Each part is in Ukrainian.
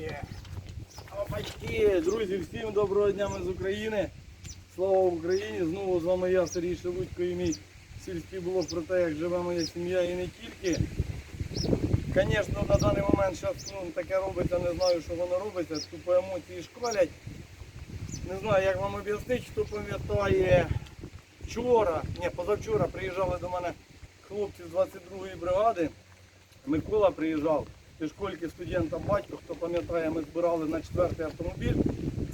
Є. Опачки, друзі, всім доброго дня ми з України. Слава Україні! Знову з вами я, Сергій Шелудько і мій сільський блог про те, як живе моя сім'я і не тільки. Звісно, на даний момент зараз ну, таке робиться, не знаю, що воно робиться, тупо емоції шквалять. Не знаю, як вам об'яснити, хто пам'ятає вчора, ні, позавчора приїжджали до мене хлопці з 22-ї бригади. Микола приїжджав, Пішкольки студента батько, хто пам'ятає, ми збирали на четвертий автомобіль.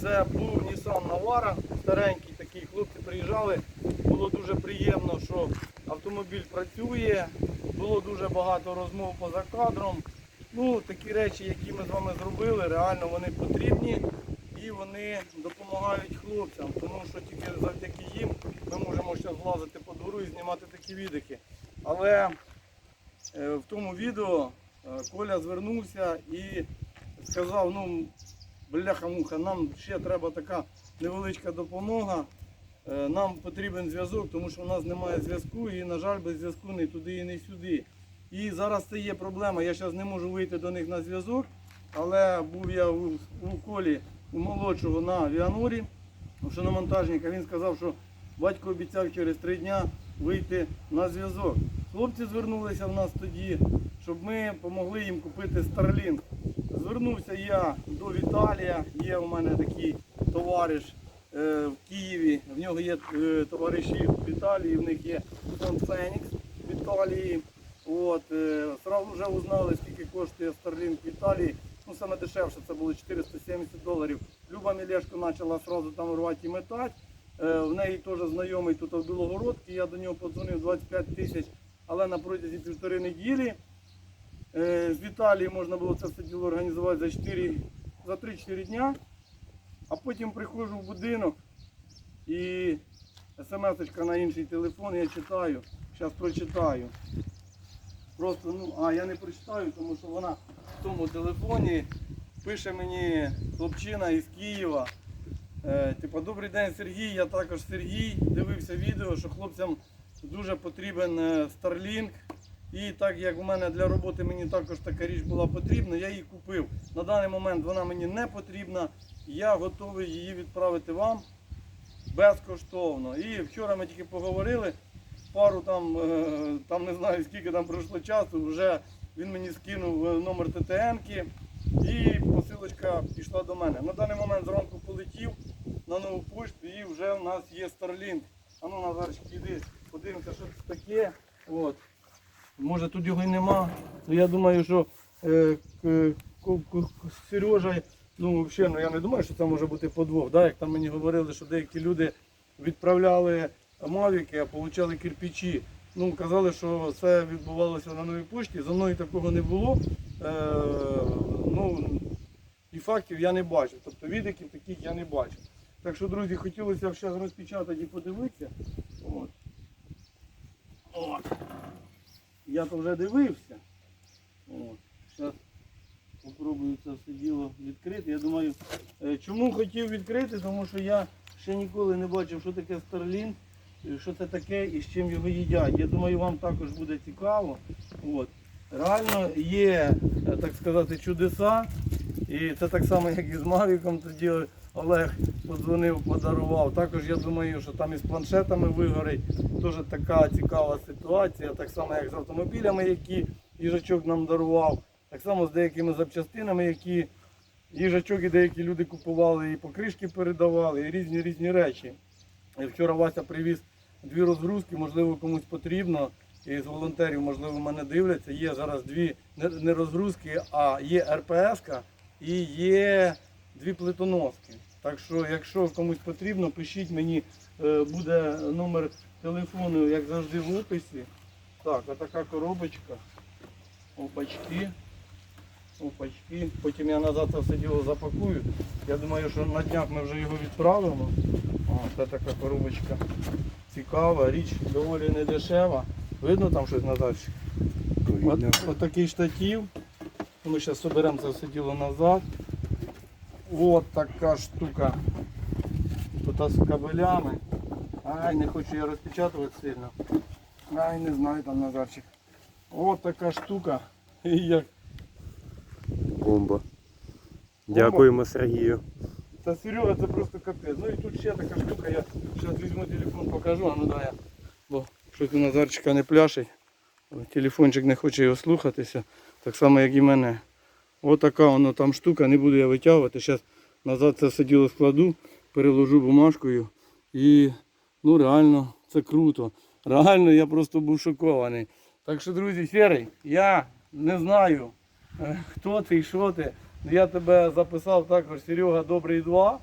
Це був Nissan Navara, старенький такий. Хлопці приїжджали. Було дуже приємно, що автомобіль працює. Було дуже багато розмов поза кадром. Ну, такі речі, які ми з вами зробили, реально вони потрібні і вони допомагають хлопцям, тому що тільки завдяки їм ми можемо зараз влазити по двору і знімати такі відики. Але Е, в тому відео Коля звернувся і сказав, ну, бляха-муха, нам ще треба така невеличка допомога. Е, Нам потрібен зв'язок, тому що в нас немає зв'язку і, на жаль, без зв'язку не туди і не сюди. І зараз це є проблема. Я зараз не можу вийти до них на зв'язок, але був я у, у колі у молодшого на Віанорі, у шиномонтажника. Він сказав, що батько обіцяв через три дня вийти на зв'язок. Хлопці звернулися в нас тоді, щоб ми допомогли їм купити Starlink. Звернувся я до Віталія, є у мене такий товариш е, в Києві. В нього є е, товариші в Італії, в них є фонд Фенікс в Італії. От, е, сразу вже узнали, скільки коштує Starlink в Італії. Ну, саме дешевше це було 470 доларів. Люба Мілешко почала сразу там рвати і метати. Е, В неї теж знайомий тут в Білогородці, я до нього подзвонив 25 тисяч, але на протязі півтори неділі. Е, З Віталії можна було це все діло організувати за 4, за 3-4 дня. А потім приходжу в будинок і смс на інший телефон я читаю. Зараз прочитаю. Просто, ну, а я не прочитаю, тому що вона в тому телефоні пише мені хлопчина із Києва. Е, типу, добрий день, Сергій. Я також Сергій. Дивився відео, що хлопцям дуже потрібен е, Starlink. І так як у мене для роботи мені також така річ була потрібна, я її купив. На даний момент вона мені не потрібна. Я готовий її відправити вам безкоштовно. І вчора ми тільки поговорили. Пару там, е, там не знаю скільки там пройшло часу, вже він мені скинув е, номер ТТН-ки і посилочка пішла до мене. На даний момент зранку полетів на нову пошту і вже в нас є Starlink. А ну Назарчик, іди, подивимося, що це таке. От. Може тут його й нема. Ну я думаю, що е, Сережа, ну взагалі, ну я не думаю, що це може бути подвох. Да? Як там мені говорили, що деякі люди відправляли мавіки, а отримали кирпичі. Ну, казали, що це відбувалося на новій пошті. За мною такого не було. Е, ну, і фактів я не бачив. Тобто відиків таких я не бачив. Так що, друзі, хотілося б зараз розпечатати і подивитися. От. От. Я то вже дивився. Зараз спробую це все діло відкрити. Я думаю, е, чому хотів відкрити, тому що я ще ніколи не бачив, що таке Starlink, е, що це таке і з чим його їдять. Я думаю, вам також буде цікаво. От. Реально є, е, так сказати, чудеса. І це так само, як і з Мавіком тоді Олег подзвонив, подарував. Також я думаю, що там із планшетами вигорить. Теж така цікава ситуація, так само як з автомобілями, які їжачок нам дарував, так само з деякими запчастинами, які їжачок і деякі люди купували, і покришки передавали, і різні різні речі. І вчора Вася привіз дві розгрузки, можливо, комусь потрібно. І з волонтерів, можливо, мене дивляться. Є зараз дві не- розгрузки, а є РПС-ка і є дві плитоноски. Так що, якщо комусь потрібно, пишіть мені, е, буде номер телефону, як завжди, в описі. Так, отака коробочка. Опачки. Опачки. Потім я назад це все діло запакую. Я думаю, що на днях ми вже його відправимо. О, це така коробочка цікава, річ доволі не дешева. Видно там щось назад? От, от такий штатив. Ми зараз соберемо це все діло назад. От така штука. Тут з кабелями. Ай, не хочу я розпечатувати сильно. Ай, не знаю там Назарчик. От така штука. І як Бомба. Дякуємо Сергію. Та Серега, це просто капець. Ну і тут ще така штука, я зараз візьму телефон, покажу, а ну да я. Бо щось у Назарчика не пляшить. Телефончик не хоче його слухатися. Так само, як і мене. Отака воно там штука, не буду я витягувати. Зараз назад це все діло складу, переложу бумажкою. І ну реально це круто. Реально я просто був шокований. Так що, друзі, Серий, я не знаю, е, хто ти і що ти. Я тебе записав також Серега Добрий 2,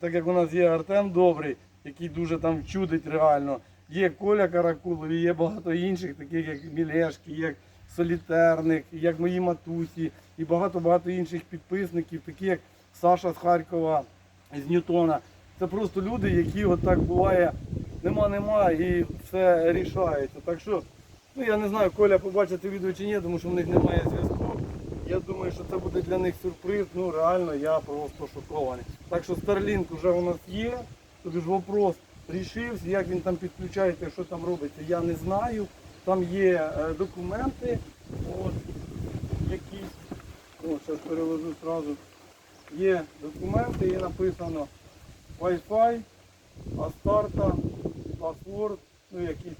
так як у нас є Артем Добрий, який дуже там чудить реально. Є Коля Каракулов, і є багато інших, таких як Мілешки, як Солітерник, як мої матусі, і багато-багато інших підписників, такі як Саша з Харкова, з Ньютона. Це просто люди, які от так буває, нема-нема і все рішається. Так що, ну я не знаю, Коля побачить це відео чи ні, тому що в них немає зв'язку. Я думаю, що це буде для них сюрприз. Ну реально я просто шокований. Так що Starlink вже у нас є. Тобі ж вопрос рішився, як він там підключається, що там робиться, я не знаю. Там є е, документи, от, зараз переложу одразу. Є документи, є написано Wi-Fi, Астарта, паспорт, ну якісь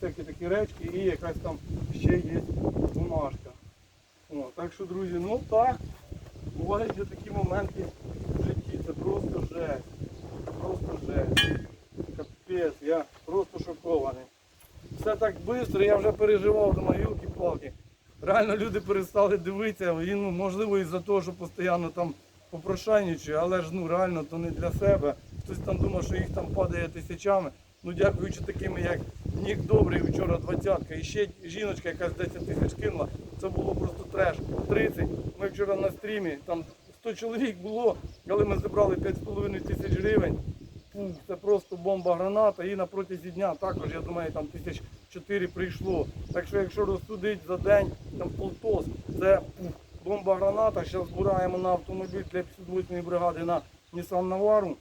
всякі такі речки і якась там ще є бумажка. О, так що, друзі, ну так, бувають такі моменти в житті. Це просто жесть. Просто жесть. Капець, я просто шокований. Все так швидко, я вже переживав, думаю, юлки палки Реально люди перестали дивитися, він, ну, можливо, із-за того, що постійно там попрошайничає, але ж ну реально то не для себе. Хтось там думав, що їх там падає тисячами. Ну дякуючи таким, як Нік Добрий, вчора двадцятка, і ще жіночка, якась 10 тисяч кинула. Це було просто треш. 30. Ми вчора на стрімі, там 100 чоловік було, але ми зібрали 5,5 тисяч гривень. Це просто бомба граната. І на протязі дня також, я думаю, там тисяч чотири прийшло. Так що якщо розсудить за день там полтос, це фу, бомба граната. Зараз збираємо на автомобіль для 58-ї бригади на Nissan Navara.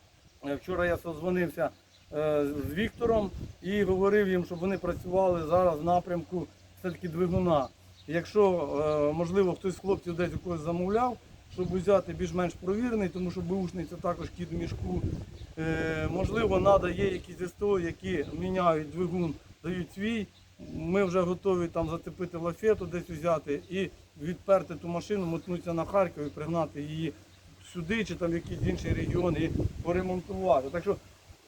Е, Вчора я созвонився е, з Віктором і говорив їм, щоб вони працювали зараз в напрямку все-таки двигуна. Якщо, е, можливо, хтось з хлопців десь у когось замовляв, щоб взяти більш-менш провірений, тому що бушний це також кіт мішку. Можливо, треба є якісь СТО, які міняють двигун, дають свій. Ми вже готові там зацепити лафету, десь взяти і відперти ту машину, мотнутися на Харків і пригнати її сюди чи там в якийсь інший регіон і поремонтувати. Так що,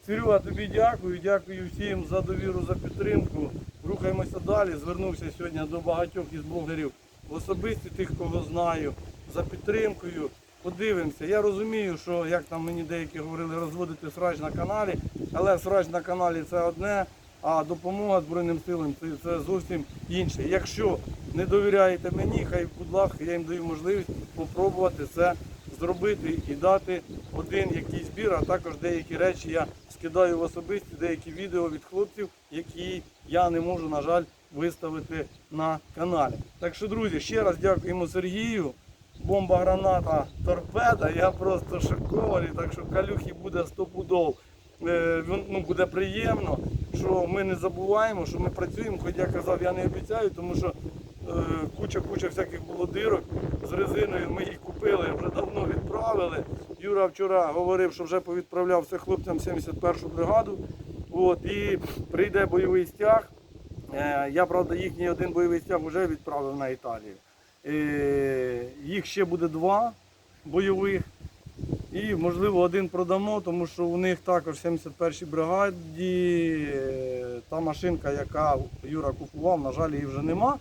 Серега, тобі дякую, дякую всім за довіру, за підтримку. Рухаємося далі. Звернувся сьогодні до багатьох із блогерів, особисті тих, кого знаю, за підтримкою. Подивимося. Я розумію, що як там мені деякі говорили, розводити срач на каналі, але срач на каналі це одне, а допомога Збройним силам це, це зовсім інше. Якщо не довіряєте мені, хай, будь ласка, я їм даю можливість спробувати це зробити і дати один якийсь збір, а також деякі речі я скидаю в особисті, деякі відео від хлопців, які я не можу, на жаль, виставити на каналі. Так що, друзі, ще раз дякуємо Сергію. Бомба граната торпеда, я просто шокований, так що калюхи буде стопудов. Е, ну, буде приємно, що ми не забуваємо, що ми працюємо, хоч я казав, я не обіцяю, тому що е, куча-куча всяких було дирок з резиною. Ми їх купили, вже давно відправили. Юра вчора говорив, що вже повідправляв все хлопцям 71-ю бригаду. От, і прийде бойовий стяг. Е, Я, правда, їхній один бойовий стяг вже відправив на Італію. Е, Їх ще буде два бойових. І, можливо, один продамо, тому що у них також в 71-й бригаді е, та машинка, яка Юра купував, на жаль, її вже нема.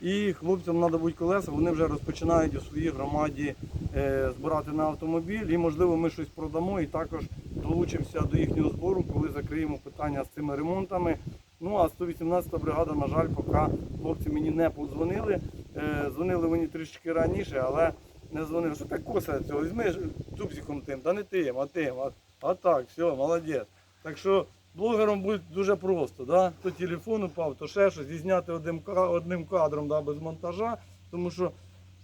І хлопцям треба будуть колеса, вони вже розпочинають у своїй громаді е, збирати на автомобіль. І, можливо, ми щось продамо і також долучимося до їхнього збору, коли закриємо питання з цими ремонтами. Ну а 118 бригада, на жаль, поки хлопці мені не подзвонили. Е, Дзвонили мені трішки раніше, але не дзвонили. Що так коса цього? Візьми ж тим, та не тим, а тим. А, а так, все, молодець. Так що блогером буде дуже просто. Да? То телефон упав, то ще щось, і зняти одним, одним кадром да, без монтажа. Тому що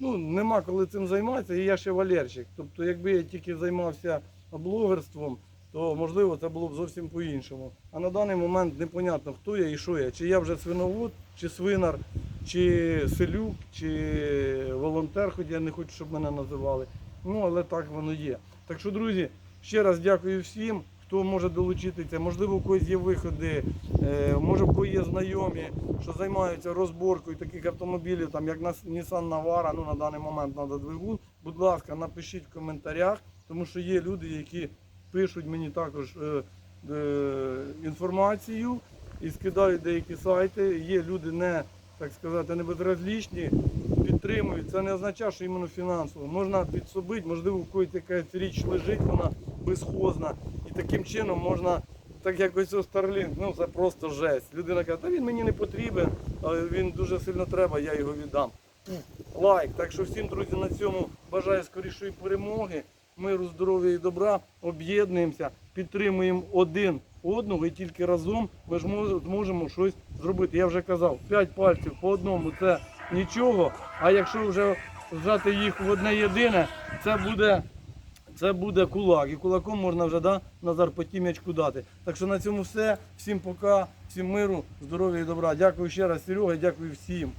ну, нема коли цим займатися, і я ще валерчик. Тобто, якби я тільки займався блогерством, то можливо це було б зовсім по-іншому. А на даний момент непонятно, хто я і що я. Чи я вже свиновод, чи свинар, чи селюк, чи волонтер, хоч я не хочу, щоб мене називали. Ну, але так воно є. Так що, друзі, ще раз дякую всім, хто може долучитися. Можливо, у когось є виходи, е, може, у когось є знайомі, що займаються розборкою таких автомобілів, там як Nissan Navara, ну на даний момент треба двигун. Будь ласка, напишіть в коментарях, тому що є люди, які пишуть мені також е, е, інформацію і скидають деякі сайти. Є люди не так сказати, не безразлічні, підтримують. Це не означає, що іменно фінансово. Можна підсобити, можливо, у когось якась річ лежить, вона безхозна. І таким чином можна, так як ось ну це просто жесть. Людина каже, та він мені не потрібен, він дуже сильно треба, я його віддам. Лайк. Так що всім, друзі, на цьому бажаю скорішої перемоги, миру, здоров'я і добра. Об'єднуємося, підтримуємо один одного і тільки разом ми ж мож- зможемо щось зробити. Я вже казав, 5 пальців по одному це нічого. А якщо вже зжати їх в одне єдине, це буде. Це буде кулак, і кулаком можна вже да, Назар по тім'ячку дати. Так що на цьому все. Всім пока, всім миру, здоров'я і добра. Дякую ще раз, Серега, дякую всім.